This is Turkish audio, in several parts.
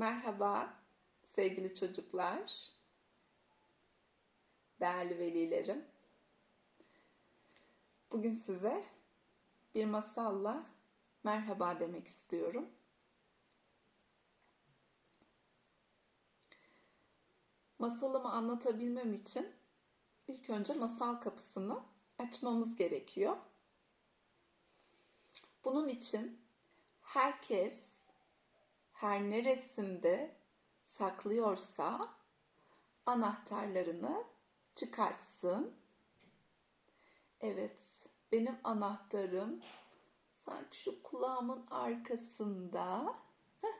Merhaba sevgili çocuklar, değerli velilerim. Bugün size bir masalla merhaba demek istiyorum. Masalımı anlatabilmem için ilk önce masal kapısını açmamız gerekiyor. Bunun için herkes her neresinde saklıyorsa anahtarlarını çıkartsın. Evet, benim anahtarım sanki şu kulağımın arkasında. Heh,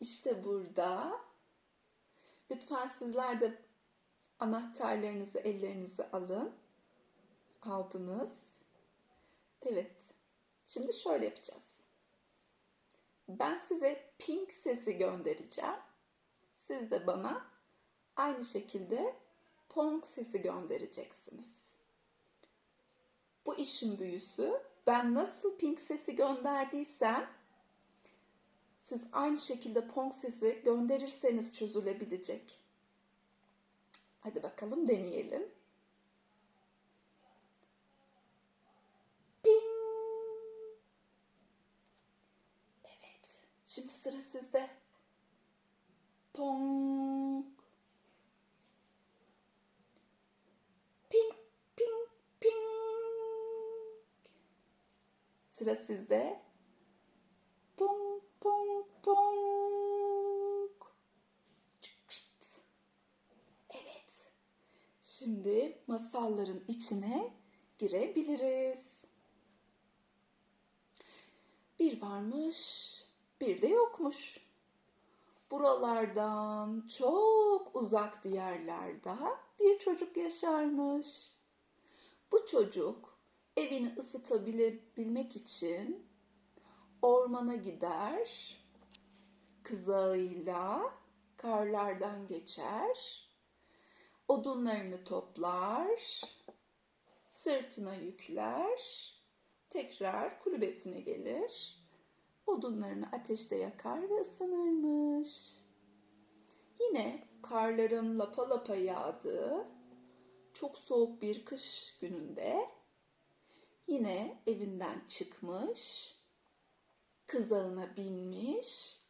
işte burada. Lütfen sizler de anahtarlarınızı ellerinize alın. Aldınız. Evet. Şimdi şöyle yapacağız. Ben size pink sesi göndereceğim. Siz de bana aynı şekilde pong sesi göndereceksiniz. Bu işin büyüsü ben nasıl pink sesi gönderdiysem siz aynı şekilde pong sesi gönderirseniz çözülebilecek. Hadi bakalım deneyelim. Şimdi sıra sizde. Pong. Ping, ping, ping. Sıra sizde. Pong, pong, pong. Evet. Şimdi masalların içine girebiliriz. Bir varmış, bir de yokmuş. Buralardan çok uzak diyarlarda bir çocuk yaşarmış. Bu çocuk evini ısıtabilmek için ormana gider, kızağıyla karlardan geçer, odunlarını toplar, sırtına yükler, tekrar kulübesine gelir odunlarını ateşte yakar ve ısınırmış. Yine karların lapa lapa yağdığı çok soğuk bir kış gününde yine evinden çıkmış, kızağına binmiş,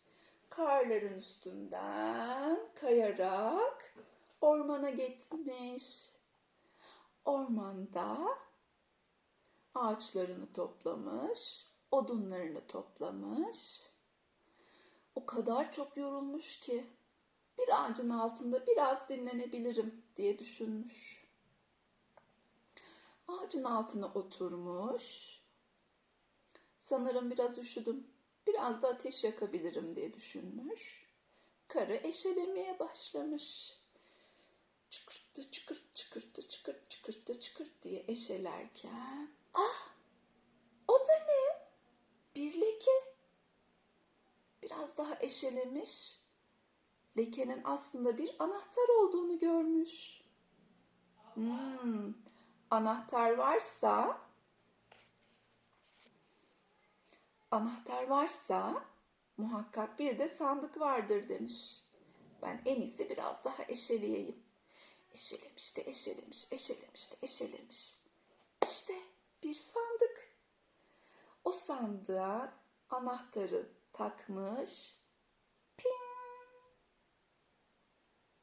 karların üstünden kayarak ormana gitmiş. Ormanda ağaçlarını toplamış, odunlarını toplamış. O kadar çok yorulmuş ki bir ağacın altında biraz dinlenebilirim diye düşünmüş. Ağacın altına oturmuş. Sanırım biraz üşüdüm. Biraz da ateş yakabilirim diye düşünmüş. Karı eşelemeye başlamış. Çıkırttı çıkırt çıkırttı çıkırt çıkırttı çıkırt diye eşelerken ah o da ne? bir leke. Daha eşelemiş. Lekenin aslında bir anahtar olduğunu görmüş. Hmm, anahtar varsa anahtar varsa muhakkak bir de sandık vardır demiş. Ben en iyisi biraz daha eşeleyeyim. Eşelemiş de eşelemiş, eşelemiş de eşelemiş. İşte bir sandık. O sandığa anahtarı takmış. Ping!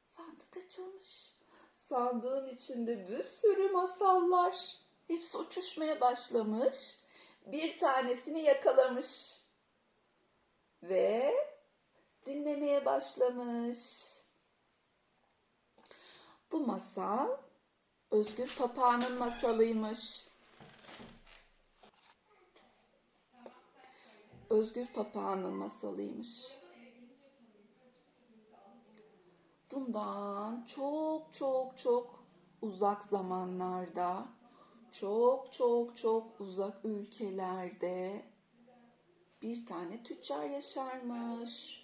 Sandık açılmış. Sandığın içinde bir sürü masallar. Hepsi uçuşmaya başlamış. Bir tanesini yakalamış. Ve dinlemeye başlamış. Bu masal Özgür Papağan'ın masalıymış. Özgür Papağan'ın masalıymış. Bundan çok çok çok uzak zamanlarda, çok çok çok uzak ülkelerde bir tane tüccar yaşarmış.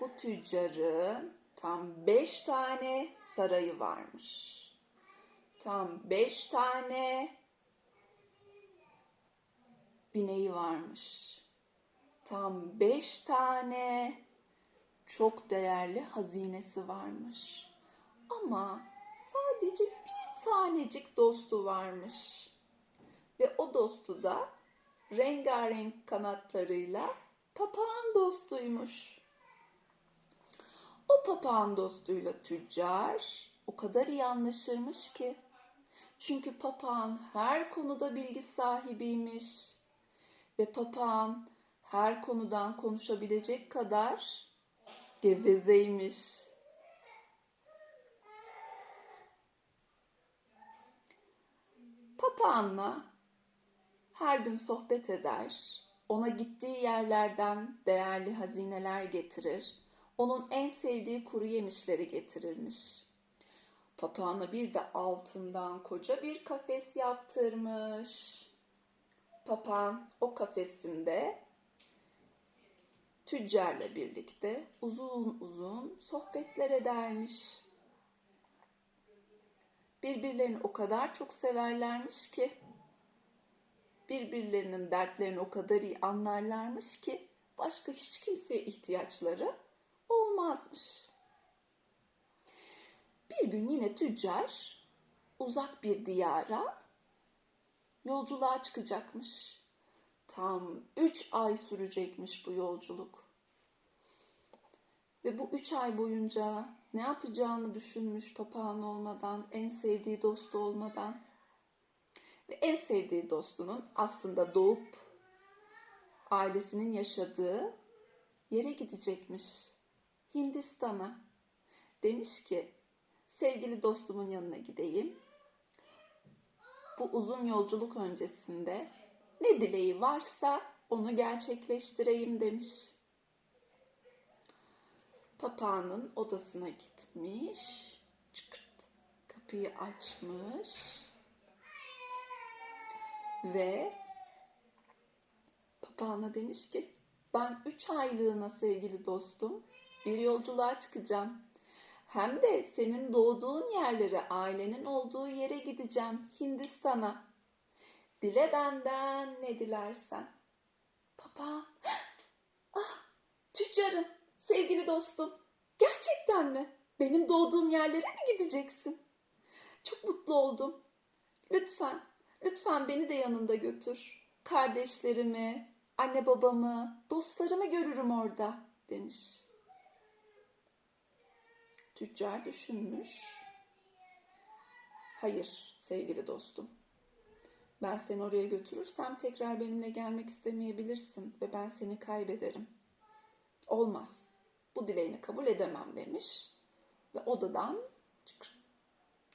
Bu tüccarın tam beş tane sarayı varmış. Tam beş tane bineği varmış tam beş tane çok değerli hazinesi varmış. Ama sadece bir tanecik dostu varmış. Ve o dostu da rengarenk kanatlarıyla papağan dostuymuş. O papağan dostuyla tüccar o kadar iyi anlaşırmış ki. Çünkü papağan her konuda bilgi sahibiymiş. Ve papağan her konudan konuşabilecek kadar gevezeymiş. Papağanla her gün sohbet eder, ona gittiği yerlerden değerli hazineler getirir, onun en sevdiği kuru yemişleri getirirmiş. Papağana bir de altından koca bir kafes yaptırmış. Papağan o kafesinde tüccarla birlikte uzun uzun sohbetler edermiş. Birbirlerini o kadar çok severlermiş ki birbirlerinin dertlerini o kadar iyi anlarlarmış ki başka hiç kimseye ihtiyaçları olmazmış. Bir gün yine tüccar uzak bir diyara yolculuğa çıkacakmış. Tam üç ay sürecekmiş bu yolculuk. Ve bu üç ay boyunca ne yapacağını düşünmüş papağan olmadan, en sevdiği dostu olmadan. Ve en sevdiği dostunun aslında doğup ailesinin yaşadığı yere gidecekmiş. Hindistan'a. Demiş ki sevgili dostumun yanına gideyim. Bu uzun yolculuk öncesinde ne dileği varsa onu gerçekleştireyim demiş. Papağanın odasına gitmiş. Çıkırt. Kapıyı açmış. Ve papağana demiş ki ben üç aylığına sevgili dostum bir yolculuğa çıkacağım. Hem de senin doğduğun yerlere, ailenin olduğu yere gideceğim. Hindistan'a. Dile benden ne dilersen. Papağan. Ah, tüccarım, sevgili dostum. Gerçekten mi? Benim doğduğum yerlere mi gideceksin? Çok mutlu oldum. Lütfen, lütfen beni de yanında götür. Kardeşlerimi, anne babamı, dostlarımı görürüm orada demiş. Tüccar düşünmüş. Hayır sevgili dostum. Ben seni oraya götürürsem tekrar benimle gelmek istemeyebilirsin ve ben seni kaybederim. Olmaz. Bu dileğini kabul edemem demiş ve odadan çıkıp,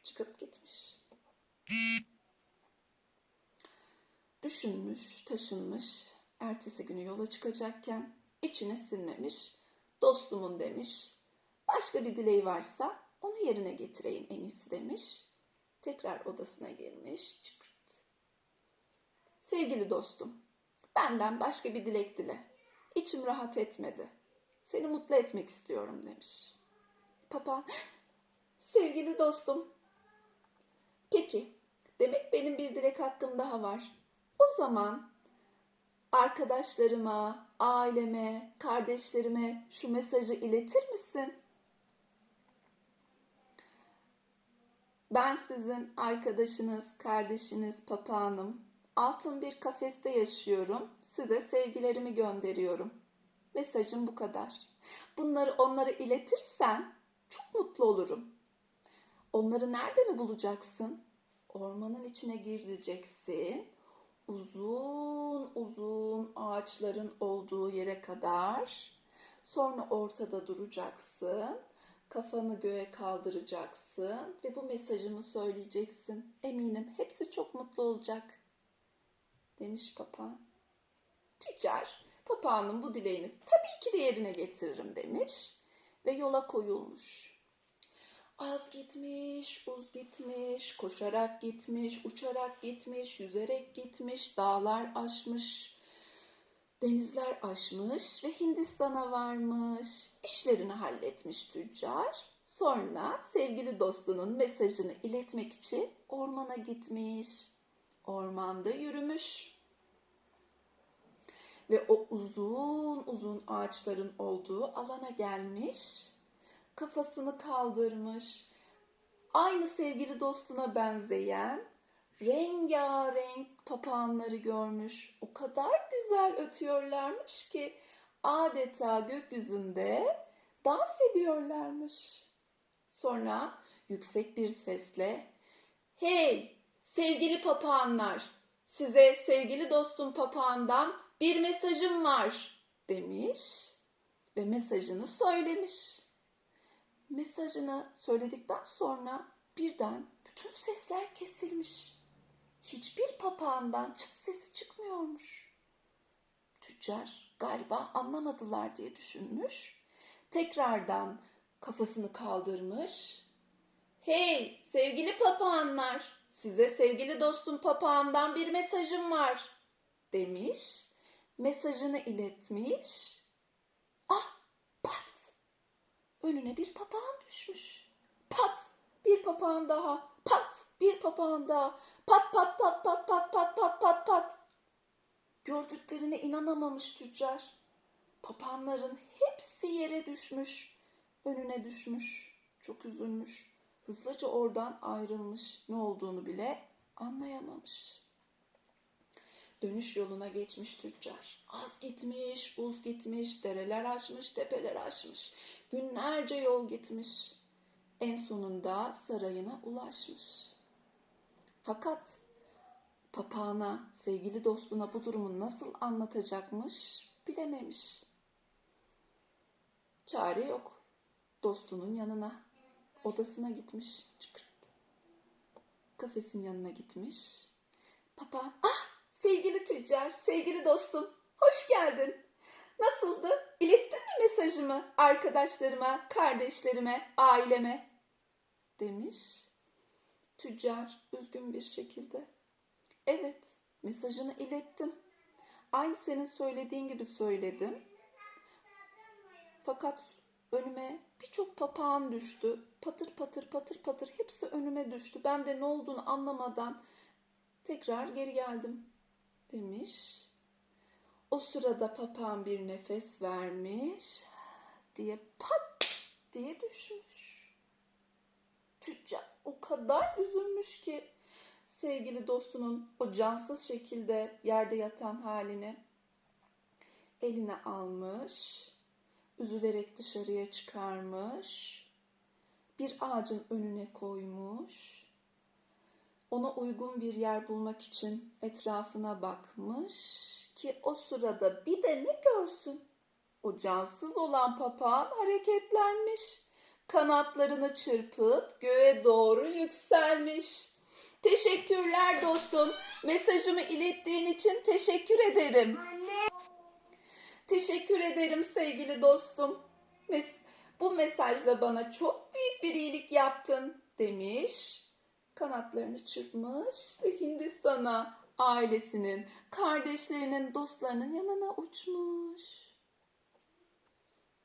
çıkıp gitmiş. Düşünmüş, taşınmış, ertesi günü yola çıkacakken içine sinmemiş. Dostumun demiş, başka bir dileği varsa onu yerine getireyim en iyisi demiş. Tekrar odasına girmiş, çıkırt. Sevgili dostum, benden başka bir dilek dile. İçim rahat etmedi. Seni mutlu etmek istiyorum demiş. Papağan, sevgili dostum. Peki, demek benim bir dilek hakkım daha var. O zaman arkadaşlarıma, aileme, kardeşlerime şu mesajı iletir misin? Ben sizin arkadaşınız, kardeşiniz, papağanım. Altın bir kafeste yaşıyorum. Size sevgilerimi gönderiyorum. Mesajım bu kadar. Bunları onlara iletirsen çok mutlu olurum. Onları nerede mi bulacaksın? Ormanın içine gireceksin. Uzun uzun ağaçların olduğu yere kadar. Sonra ortada duracaksın. Kafanı göğe kaldıracaksın ve bu mesajımı söyleyeceksin. Eminim hepsi çok mutlu olacak. Demiş papağan. Tüccar papağanın bu dileğini tabii ki de yerine getiririm demiş ve yola koyulmuş. Az gitmiş, uz gitmiş, koşarak gitmiş, uçarak gitmiş, yüzerek gitmiş, dağlar aşmış, denizler aşmış ve Hindistan'a varmış. İşlerini halletmiş tüccar. Sonra sevgili dostunun mesajını iletmek için ormana gitmiş. Ormanda yürümüş. ve o uzun uzun ağaçların olduğu alana gelmiş. Kafasını kaldırmış. Aynı sevgili dostuna benzeyen rengarenk papağanları görmüş. O kadar güzel ötüyorlarmış ki adeta gökyüzünde dans ediyorlarmış. Sonra yüksek bir sesle "Hey sevgili papağanlar, size sevgili dostum papağandan bir mesajım var." demiş ve mesajını söylemiş. Mesajını söyledikten sonra birden bütün sesler kesilmiş. Hiçbir papağandan çıt sesi çıkmıyormuş. Tüccar galiba anlamadılar diye düşünmüş. Tekrardan kafasını kaldırmış. Hey sevgili papağanlar, size sevgili dostum papağandan bir mesajım var demiş. Mesajını iletmiş. Ah pat! Önüne bir papağan düşmüş. Pat! Bir papağan daha. Pat! Bir papağan daha. Pat pat pat pat pat pat pat pat pat. Gördüklerine inanamamış tüccar. Papağanların hepsi yere düşmüş. Önüne düşmüş. Çok üzülmüş. Hızlıca oradan ayrılmış. Ne olduğunu bile anlayamamış. Dönüş yoluna geçmiş tüccar. Az gitmiş, uz gitmiş, dereler aşmış, tepeler aşmış. Günlerce yol gitmiş. En sonunda sarayına ulaşmış. Fakat papağana, sevgili dostuna bu durumu nasıl anlatacakmış bilememiş. Çare yok. Dostunun yanına, odasına gitmiş. Çıkırt. Kafesin yanına gitmiş. Papağan, ah sevgili tüccar, sevgili dostum, hoş geldin. Nasıldı? İlettin mi mesajımı arkadaşlarıma, kardeşlerime, aileme? Demiş. Tüccar üzgün bir şekilde. Evet, mesajını ilettim. Aynı senin söylediğin gibi söyledim. Fakat önüme birçok papağan düştü. Patır patır patır patır hepsi önüme düştü. Ben de ne olduğunu anlamadan tekrar geri geldim demiş. O sırada papağan bir nefes vermiş diye pat diye düşmüş. Tüccar o kadar üzülmüş ki sevgili dostunun o cansız şekilde yerde yatan halini eline almış, üzülerek dışarıya çıkarmış, bir ağacın önüne koymuş, ona uygun bir yer bulmak için etrafına bakmış ki o sırada bir de ne görsün? O cansız olan papağan hareketlenmiş. Kanatlarını çırpıp göğe doğru yükselmiş. Teşekkürler dostum. Mesajımı ilettiğin için teşekkür ederim. Teşekkür ederim sevgili dostum. Mes- bu mesajla bana çok büyük bir iyilik yaptın demiş. Kanatlarını çırpmış ve Hindistan'a ailesinin, kardeşlerinin, dostlarının yanına uçmuş.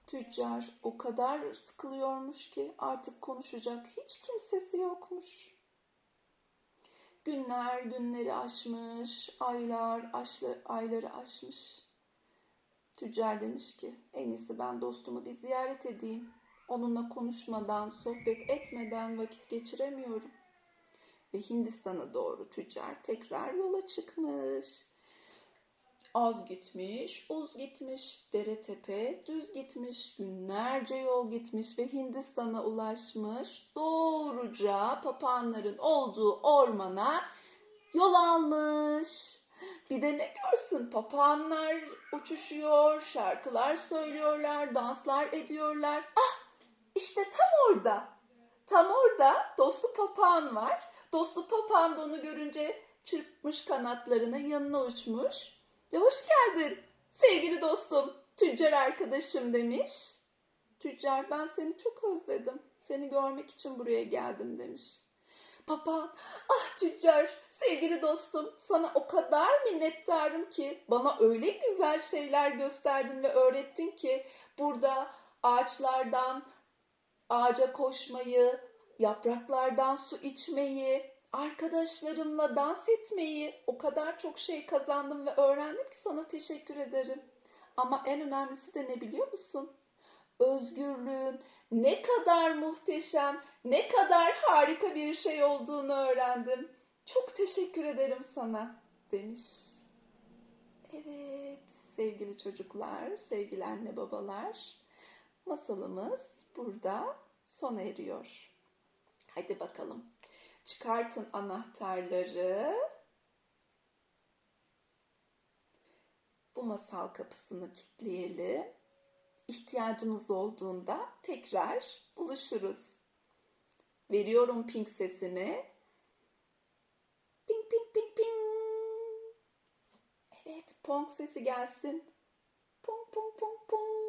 Tüccar o kadar sıkılıyormuş ki artık konuşacak hiç kimsesi yokmuş. Günler günleri aşmış, aylar aşlı, ayları aşmış. Tüccar demiş ki en iyisi ben dostumu bir ziyaret edeyim. Onunla konuşmadan, sohbet etmeden vakit geçiremiyorum. Ve Hindistan'a doğru tüccar tekrar yola çıkmış. Az gitmiş, uz gitmiş, dere tepe düz gitmiş, günlerce yol gitmiş ve Hindistan'a ulaşmış. Doğruca papağanların olduğu ormana yol almış. Bir de ne görsün papağanlar uçuşuyor, şarkılar söylüyorlar, danslar ediyorlar. Ah işte tam orada, tam orada dostlu papağan var. Dostlu papağan da onu görünce çırpmış kanatlarını yanına uçmuş. Ve hoş geldin sevgili dostum, tüccar arkadaşım demiş. Tüccar ben seni çok özledim. Seni görmek için buraya geldim demiş. Papağan, ah tüccar, sevgili dostum, sana o kadar minnettarım ki bana öyle güzel şeyler gösterdin ve öğrettin ki burada ağaçlardan ağaca koşmayı, yapraklardan su içmeyi, arkadaşlarımla dans etmeyi o kadar çok şey kazandım ve öğrendim ki sana teşekkür ederim. Ama en önemlisi de ne biliyor musun? Özgürlüğün ne kadar muhteşem, ne kadar harika bir şey olduğunu öğrendim. Çok teşekkür ederim sana demiş. Evet sevgili çocuklar, sevgili anne babalar, masalımız burada sona eriyor. Hadi bakalım. Çıkartın anahtarları. Bu masal kapısını kilitleyelim. İhtiyacımız olduğunda tekrar buluşuruz. Veriyorum ping sesini. Ping ping ping ping. Evet, pong sesi gelsin. Pong pong pong pong.